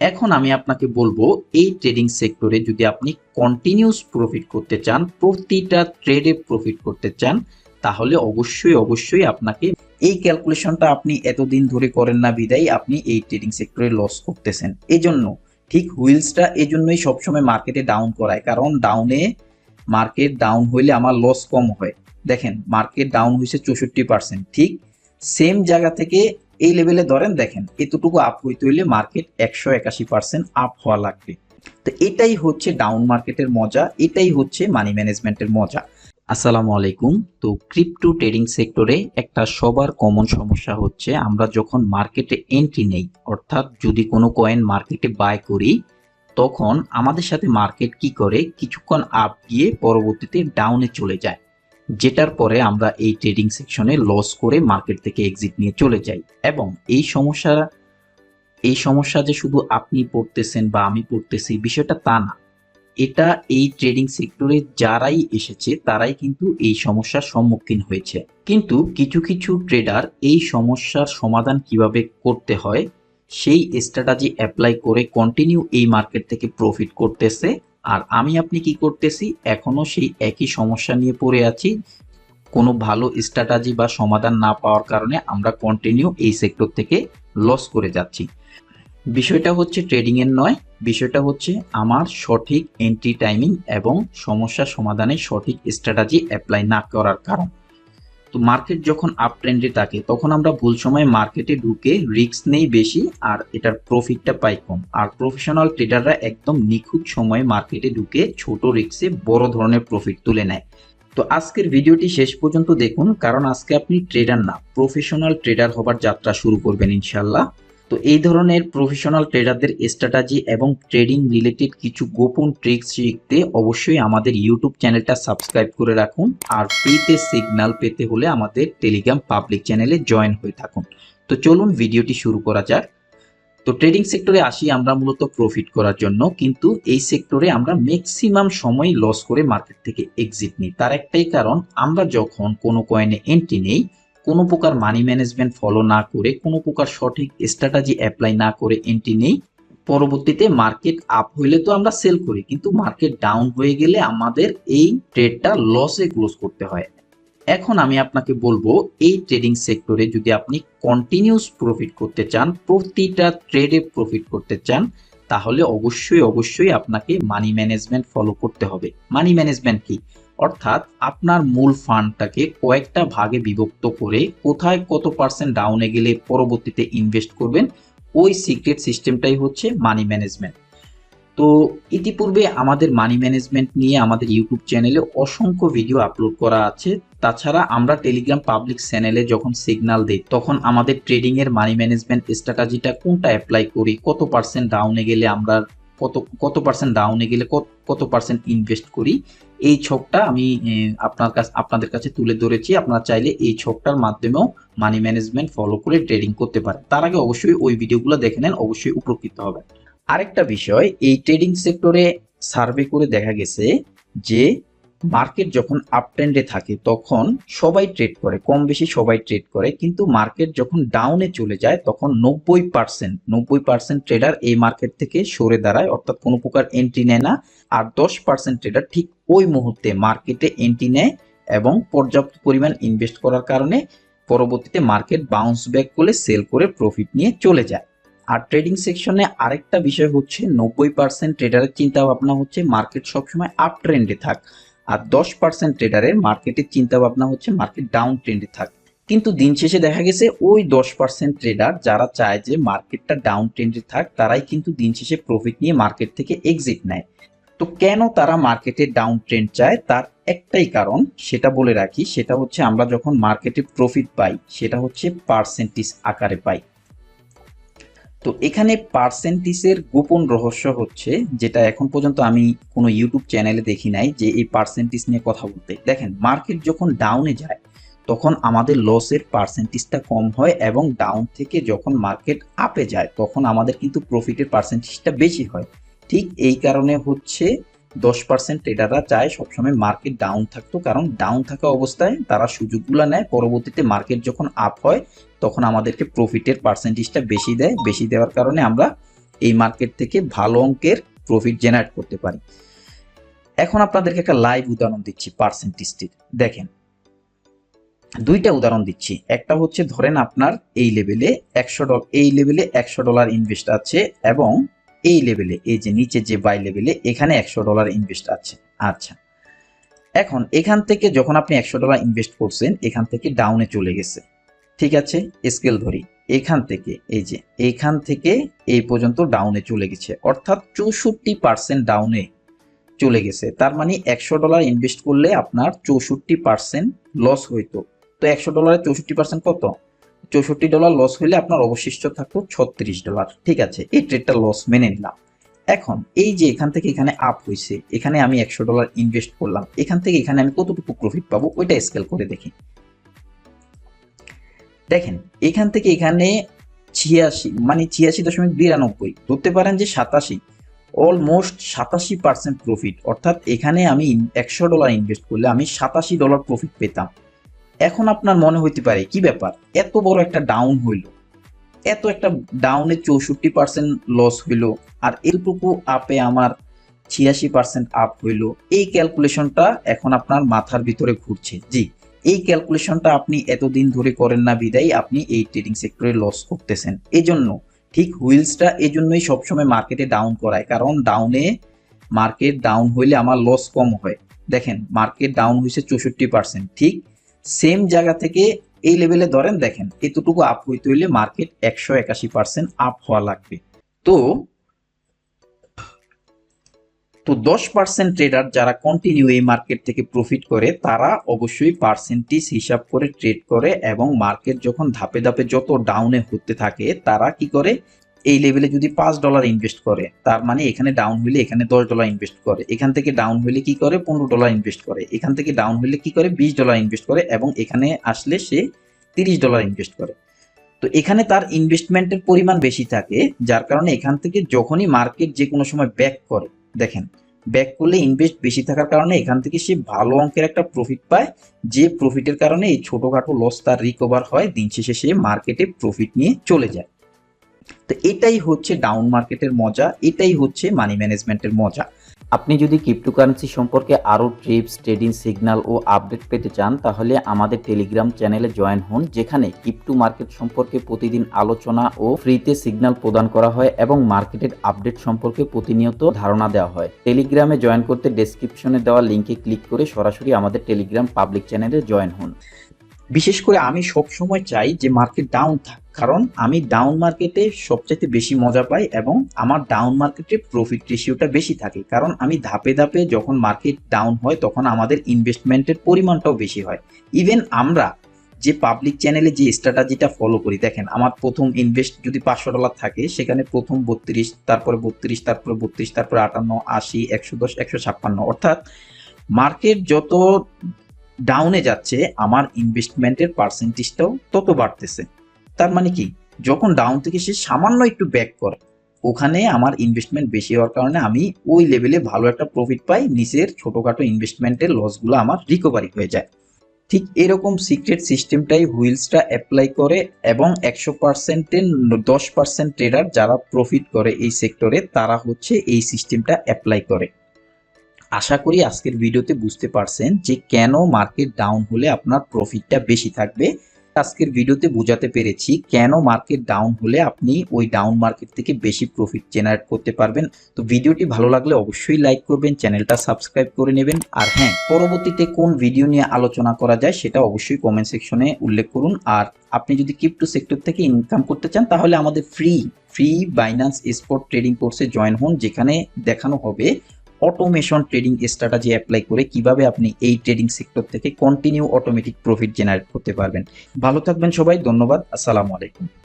এখন আমি আপনাকে বলব, এই ট্রেডিং সেক্টরে যদি আপনি কন্টিনিউস প্রফিট করতে চান, প্রতিটা ট্রেডে প্রফিট করতে চান, তাহলে অবশ্যই অবশ্যই আপনাকে এই ক্যালকুলেশনটা আপনি এতদিন ধরে করেন না বিদায়, আপনি এই ট্রেডিং সেক্টরে লস করতেছেন। এই জন্য ঠিক হুইলসটা এই জন্যই সবসময় মার্কেটে ডাউন করায়, কারণ ডাউনে মার্কেট ডাউন হইলে আমার লস কম হয়। দেখেন মার্কেট ডাউন হয়েছে চৌষট্টি পার্সেন্ট ঠিক? সেম জায়গা থেকে এই লেভেলে ধরেন, দেখেন, এতটুকু আপ হইতে হইলে মার্কেট একশো একাশি পার্সেন্ট আপ হওয়া লাগবে। তো এটাই হচ্ছে ডাউন মার্কেটের মজা, এটাই হচ্ছে মানি ম্যানেজমেন্টের মজা। আসসালামু আলাইকুম। তো ক্রিপ্টো ট্রেডিং সেক্টরে একটা সবার কমন সমস্যা হচ্ছে, আমরা যখন মার্কেটে এন্ট্রি নেই, অর্থাৎ যদি কোনো কয়েন মার্কেটে বাই করি, তখন আমাদের সাথে মার্কেট কি করে? কিছুক্ষণ আপ গিয়ে পরবর্তীতে ডাউনে চলে যায়। যেটার পরে আমরা এই ট্রেডিং সেকশনে লস করে মার্কেট থেকে এক্সিট নিয়ে চলে যাই। এবং এই সমস্যা এই সমস্যা যে শুধু আপনি পড়তেছেন বা আমি পড়তেছি বিষয়টা তা না। এটা এই ট্রেডিং সেক্টরে যারাই এসেছে, তারাই কিন্তু এই সমস্যার সম্মুখীন হয়েছে। কিন্তু কিছু কিছু ট্রেডার এই সমস্যার সমাধান কীভাবে করতে হয়, সেই স্ট্র্যাটাজি অ্যাপ্লাই করে কন্টিনিউ এই মার্কেট থেকে প্রফিট করতেছে। আর আমি আপনি কি করতেছি, এখনও সেই একই সমস্যা নিয়ে পড়ে আছি। কোনো ভালো স্ট্র্যাটাজি বা সমাধান না পাওয়ার কারণে আমরা কন্টিনিউ এই সেক্টর থেকে লস করে যাচ্ছি। বিষয়টা হচ্ছে ট্রেডিংয়ের নয়, বিষয়টা হচ্ছে আমার সঠিক এন্ট্রি টাইমিং এবং সমস্যা সমাধানে সঠিক স্ট্র্যাটাজি অ্যাপ্লাই না করার কারণ। তো মার্কেট যখন আপ ট্রেন্ডে থাকে, তখন আমরা ভুল সময় মার্কেটে ঢুকে রিস্ক নেই বেশি আর এটার প্রফিটটা পাই কম। আর প্রফেশনাল ট্রেডাররা একদম নিখুঁত সময়ে মার্কেটে ঢুকে ছোট রিস্কে বড় ধরনের প্রফিট তুলে নেয়। তো আজকের ভিডিওটি শেষ পর্যন্ত দেখুন, কারণ আজকে আপনি ট্রেডার না প্রফেশনাল ট্রেডার হবার যাত্রা শুরু করবেন ইনশাল্লাহ তো এই ধরনের প্রফেশনাল ট্রেডারদের স্ট্র্যাটাজি এবং ট্রেডিং রিলেটেড কিছু গোপন ট্রিক্স শিখতে অবশ্যই আমাদের ইউটিউব চ্যানেলটা সাবস্ক্রাইব করে রাখুন আর ফ্রিতে সিগন্যাল পেতে হলে আমাদের টেলিগ্রাম পাবলিক চ্যানেলে জয়েন হয়ে থাকুন। তো চলুন ভিডিওটি শুরু করা যাক। তো ট্রেডিং সেক্টরে আসি আমরা মূলত প্রফিট করার জন্য, কিন্তু এই সেক্টরে আমরা ম্যাক্সিমাম সময় লস করে মার্কেট থেকে এক্সিট নিই। তার একটাই কারণ, আমরা যখন কোনো কয়েনে এন্ট্রি নেই কোনো প্রকার মানি ম্যানেজমেন্ট ফলো না করে, কোনো প্রকার সঠিক স্ট্র্যাটাজি অ্যাপ্লাই না করে এন্ট্রি নেই, পরবর্তীতে মার্কেট আপ হইলে তো আমরা সেল করি, কিন্তু মার্কেট ডাউন হয়ে গেলে আমাদের এই ট্রেডটা লসে ক্লোজ করতে হয়। এখন আমি আপনাকে বলব, এই ট্রেডিং সেক্টরে যদি আপনি কন্টিনিউস প্রফিট করতে চান, প্রতিটা ট্রেডে প্রফিট করতে চান, তাহলে অবশ্যই অবশ্যই আপনাকে মানি ম্যানেজমেন্ট ফলো করতে হবে। মানি ম্যানেজমেন্ট কি? অর্থাৎ আপনার মূল ফান্ডটাকে কয়েকটা ভাগে বিভক্ত করে কোথায় কত পার্সেন্ট ডাউনে গেলে পরবর্তীতে ইনভেস্ট করবেন, ওই সিক্রেট সিস্টেমটাই হচ্ছে মানি ম্যানেজমেন্ট তো ইতিপূর্বে আমাদের মানি ম্যানেজমেন্ট নিয়ে আমাদের ইউটিউব চ্যানেলে অসংখ্য ভিডিও আপলোড করা আছে। তাছাড়া আমরা টেলিগ্রাম পাবলিক চ্যানেলে যখন সিগনাল দিই, তখন আমাদের ট্রেডিংয়ের মানি ম্যানেজমেন্ট স্ট্র্যাটাজিটা কোনটা অ্যাপ্লাই করি, কত পার্সেন্ট ডাউনে গেলে আমরা, কত কত পার্সেন্ট ডাউনে গেলে কত পার্সেন্ট ইনভেস্ট করি এই ছকটা আমি আপনার কাছে, আপনাদের কাছে তুলে ধরেছি। আপনারা চাইলে এই ছকটার মাধ্যমেও মানি ম্যানেজমেন্ট ফলো করে ট্রেডিং করতে পারেন। তার আগে অবশ্যই ওই ভিডিওগুলো দেখে নেন, অবশ্যই উপকৃত হবে আরেকটা বিষয়, এই ট্রেডিং সেক্টরে সার্ভে করে দেখা গেছে যে মার্কেট যখন আপ ট্রেন্ডে থাকে, তখন সবাই ট্রেড করে, কম বেশি সবাই ট্রেড করে, কিন্তু মার্কেট যখন ডাউনে চলে যায়, তখন নব্বই পার্সেন্ট নব্বই পার্সেন্ট ট্রেডার এই মার্কেট থেকে সরে দাঁড়ায়, অর্থাৎ কোনো প্রকার এন্ট্রি নেয় না, আর দশ পার্সেন্ট ট্রেডার ঠিক ওই মুহূর্তে মার্কেটে এন্ট্রি নেয় এবং পর্যাপ্ত পরিমাণ ইনভেস্ট করার কারণে পরবর্তীতে মার্কেট বাউন্স ব্যাক করে সেল করে প্রফিট নিয়ে চলে যায়। আর ট্রেডিং সেকশনে আরেকটা বিষয় হচ্ছে, নব্বই পার্সেন্ট ট্রেডারের চিন্তা ভাবনা হচ্ছে মার্কেট সবসময় আপ ট্রেন্ডে থাক। আর দশ পার্সেন্ট ট্রেডারের মার্কেটের চিন্তা ভাবনা হচ্ছে মার্কেট ডাউন ট্রেন্ডে থাক। কিন্তু দিন শেষে দেখা গেছে ওই দশ পার্সেন্ট ট্রেডার যারা চায় যে মার্কেটটা ডাউন ট্রেন্ডে থাক, তারাই কিন্তু দিন শেষে প্রফিট নিয়ে মার্কেট থেকে এক্সিট নেয়। তো কেন তারা মার্কেটে ডাউন ট্রেন্ড চায়? তার একটাই কারণ, সেটা বলে রাখি, সেটা হচ্ছে আমরা যখন মার্কেটে প্রফিট পাই, সেটা হচ্ছে পার্সেন্টেজ আকারে পাই। তো এখানে পার্সেন্টেজের গোপন রহস্য হচ্ছে, যেটা এখন পর্যন্ত আমি কোনো ইউটিউব চ্যানেলে দেখি নাই, যে এই পার্সেন্টেজ নিয়ে কথা বলতে। দেখেন মার্কেট যখন ডাউনে যায়, তখন আমাদের লসের পার্সেন্টেজটা কম হয় এবং ডাউন থেকে যখন মার্কেট আপে যায়, তখন আমাদের কিন্তু প্রফিটের পার্সেন্টেজটা বেশি হয়। ঠিক এই কারণে হচ্ছে দশ পার্সেন্ট ট্রেডাররা চায় সবসময় মার্কেট ডাউন থাকতো, কারণ ডাউন থাকা অবস্থায় তারা সুযোগগুলো নেয়। পরবর্তীতে মার্কেট যখন আপ হয়, তখন আমাদেরকে প্রফিটের পার্সেন্টেজটা বেশি দেয়। বেশি দেওয়ার কারণে আমরা এই মার্কেট থেকে ভালো অঙ্কের প্রফিট জেনারেট করতে পারি। এখন আপনাদেরকে একটা লাইভ উদাহরণ দিচ্ছি পার্সেন্টেজটির দেখেন, দুইটা উদাহরণ দিচ্ছি। একটা হচ্ছে ধরেন আপনার এই লেভেলে একশো ডলার এই লেভেলে একশো ডলার ইনভেস্ট আছে এবং এই লেভেলে এই যে নিচে যে বাই লেভেলে এখানে একশো ডলার ইনভেস্ট আছে। আচ্ছা। এখন এখান থেকে যখন আপনি একশো ডলার ইনভেস্ট করছেন, এখান থেকে ডাউনে চলে গেছে। ঠিক আছে? স্কেল ধরি। এখান থেকে, এই যে, এখান থেকে এই পর্যন্ত ডাউনে চলে গেছে। অর্থাৎ চৌষট্টি পার্সেন্ট ডাউনে চলে গেছে। তার মানে একশো ডলার ইনভেস্ট করলে আপনার চৌষট্টি পার্সেন্ট লস হইতো। তো একশো ডলারে চৌষট্টি পার্সেন্ট কত? চৌষট্টি ডলার লস হইলে আপনার অবশিষ্ট থাকতো ছত্রিশ ডলার। ঠিক আছে, এই ট্রেডটা লস মেনে নিলাম। এখন এই যে এখান থেকে এখানে আপ হয়েছে, এখানে আমি একশো ডলার ইনভেস্ট করলাম, এখান থেকে এখানে আমি কতটুকু প্রফিট পাবো ওইটা স্কেল করে দেখি। দেখেন, এখান থেকে এখানে ছিয়াশি মানে ছিয়াশি দশমিক বিরানব্বই, ধরতে পারেন যে সাতাশি অলমোস্ট সাতাশি পার্সেন্ট প্রফিট অর্থাৎ এখানে আমি একশো ডলার ইনভেস্ট করলে আমি সাতাশি ডলার প্রফিট পেতাম। এখন আপনার মনে হইতে পারে, কি ব্যাপার? এত বড় একটা ডাউন হইল। এত একটা ডাউনে চৌষট্টি পার্সেন্ট লস হইল, আর এতটুকু আপে আমার ছিয়াশি পার্সেন্ট আপ হইল। এই ক্যালকুলেশনটা এখন আপনার মাথার ভিতরে ঘুরছে। জি, এই ক্যালকুলেশনটা আপনি এতদিন ধরে করেন না বিদায়, আপনি এই ট্রেডিং সেক্টরে লস করতেছেন। এজন্য ঠিক হুইলসটা এই জন্যই সবসময় মার্কেটে ডাউন করায়, কারণ ডাউনে মার্কেট ডাউন হইলে আমার লস কম হয়। দেখেন মার্কেট ডাউন হয়েছে চৌষট্টি পার্সেন্ট ঠিক? সেম জায়গা থেকে এই লেভেলে ধরেন, দেখেন, এতটুকু আপ হইতে হইলে মার্কেট একশো একাশি পার্সেন্ট আপ হওয়া লাগবে। তো তো দশ পার্সেন্ট ট্রেডার যারা কন্টিনিউ এই মার্কেট থেকে প্রফিট করে, তারা অবশ্যই পার্সেন্টেজ হিসাব করে ট্রেড করে এবং মার্কেট যখন ধাপে ধাপে যত ডাউনে হতে থাকে, তারা কি করে? এই লেভেলে যদি পাঁচ ডলার ইনভেস্ট করে, তার মানে এখানে ডাউন হইলে এখানে দশ ডলার ইনভেস্ট করে, এখান থেকে ডাউন হইলে কি করে? পনেরো ডলার ইনভেস্ট করে, এখান থেকে ডাউন হইলে কি করে? বিশ ডলার ইনভেস্ট করে এবং এখানে আসলে সে তিরিশ ডলার ইনভেস্ট করে। তো এখানে তার ইনভেস্টমেন্টের পরিমাণ বেশি থাকে, যার কারণে এখান থেকে যখনই মার্কেট যে কোনো সময় ব্যাক করে, দেখেন ব্যাক করলে ইনভেস্ট বেশি থাকার কারণে এখান থেকে সে ভালো অঙ্কের একটা প্রফিট পায়, যে প্রফিটের কারণে এই ছোটোখাটো লস তার রিকভার হয়, দিন শেষে সে মার্কেটে প্রফিট নিয়ে চলে যায়। তো এটাই হচ্ছে ডাউন মার্কেটের মজা, এটাই হচ্ছে মানি ম্যানেজমেন্টের মজা। আপনি যদি ক্রিপ্টোকারেন্সি সম্পর্কে আরও ট্রিপস ট্রেডিং সিগন্যাল ও আপডেট পেতে চান, তাহলে আমাদের টেলিগ্রাম চ্যানেলে জয়েন হন, যেখানে ক্রিপ্টো মার্কেট সম্পর্কে প্রতিদিন আলোচনা ও ফ্রিতে সিগন্যাল প্রদান করা হয় এবং মার্কেটের আপডেট সম্পর্কে প্রতিনিয়ত ধারণা দেওয়া হয়। টেলিগ্রামে জয়েন করতে ডেসক্রিপশনে দেওয়া লিঙ্কে ক্লিক করে সরাসরি আমাদের টেলিগ্রাম পাবলিক চ্যানেলে জয়েন হন। বিশেষ করে আমি সব সময় চাই যে মার্কেট ডাউন থাক। কারণ আমি ডাউন মার্কেটে সবচাইতে বেশি মজা পাই এবং আমার ডাউন মার্কেটে প্রফিট রেশিওটা বেশি থাকে। কারণ আমি ধাপে ধাপে যখন মার্কেট ডাউন হয় তখন আমাদের ইনভেস্টমেন্টের পরিমাণটাও বেশি হয়। ইভেন আমরা যে পাবলিক চ্যানেলে যে স্ট্র্যাটাজিটা ফলো করি, দেখেন আমার প্রথম ইনভেস্ট যদি পাঁচশো ডলার থাকে, সেখানে প্রথম বত্রিশ, তারপরে বত্রিশ তারপরে বত্রিশ, তারপরে আটান্ন, আশি, একশো দশ, একশো ছাপ্পান্ন। অর্থাৎ মার্কেট যত ডাউনে যাচ্ছে, আমার ইনভেস্টমেন্টের পার্সেন্টেজটাও তত বাড়তেছে। তার মানে কি? যখন ডাউন থেকে সে সামান্য একটু ব্যাক করে, ওখানে আমার ইনভেস্টমেন্ট বেশি হওয়ার কারণে আমি ওই লেভেলে ভালো একটা প্রফিট পাই নিচের ছোটোখাটো ইনভেস্টমেন্টের লসগুলো আমার রিকভারি হয়ে যায়। ঠিক এরকম সিক্রেট সিস্টেমটাই হুইলসটা অ্যাপ্লাই করে এবং একশো পার্সেন্টের দশ পার্সেন্ট ট্রেডার যারা প্রফিট করে এই সেক্টরে তারা হচ্ছে এই সিস্টেমটা অ্যাপ্লাই করে। আশা করি আজকের ভিডিওতে বুঝতে পারছেন যে কেন মার্কেট ডাউন হলে আপনার প্রফিটটা বেশি থাকবে। আজকের ভিডিওতে বোঝাতে পেরেছি কেন মার্কেট ডাউন হলে আপনি ওই ডাউন মার্কেট থেকে বেশি প্রফিট জেনারেট করতে পারবেন। তো ভিডিওটি ভালো লাগলে অবশ্যই লাইক করবেন, চ্যানেলটা সাবস্ক্রাইব করে নেবেন। আর হ্যাঁ পরবর্তীতে কোন ভিডিও নিয়ে আলোচনা করা যায় সেটা অবশ্যই কমেন্ট সেকশনে উল্লেখ করুন। আর আপনি যদি ক্রিপ্টো সেক্টর থেকে ইনকাম করতে চান, তাহলে আমাদের free free Binance spot trading কোর্সে জয়েন হন, যেখানে দেখানো হবে অটোমেশন ট্রেডিং স্ট্র্যাটাজি অ্যাপ্লাই করে কীভাবে আপনি এই ট্রেডিং সেক্টর থেকে কন্টিনিউ অটোমেটিক প্রফিট জেনারেট করতে পারবেন। ভালো থাকবেন সবাই, ধন্যবাদ, আসসালামু আলাইকুম।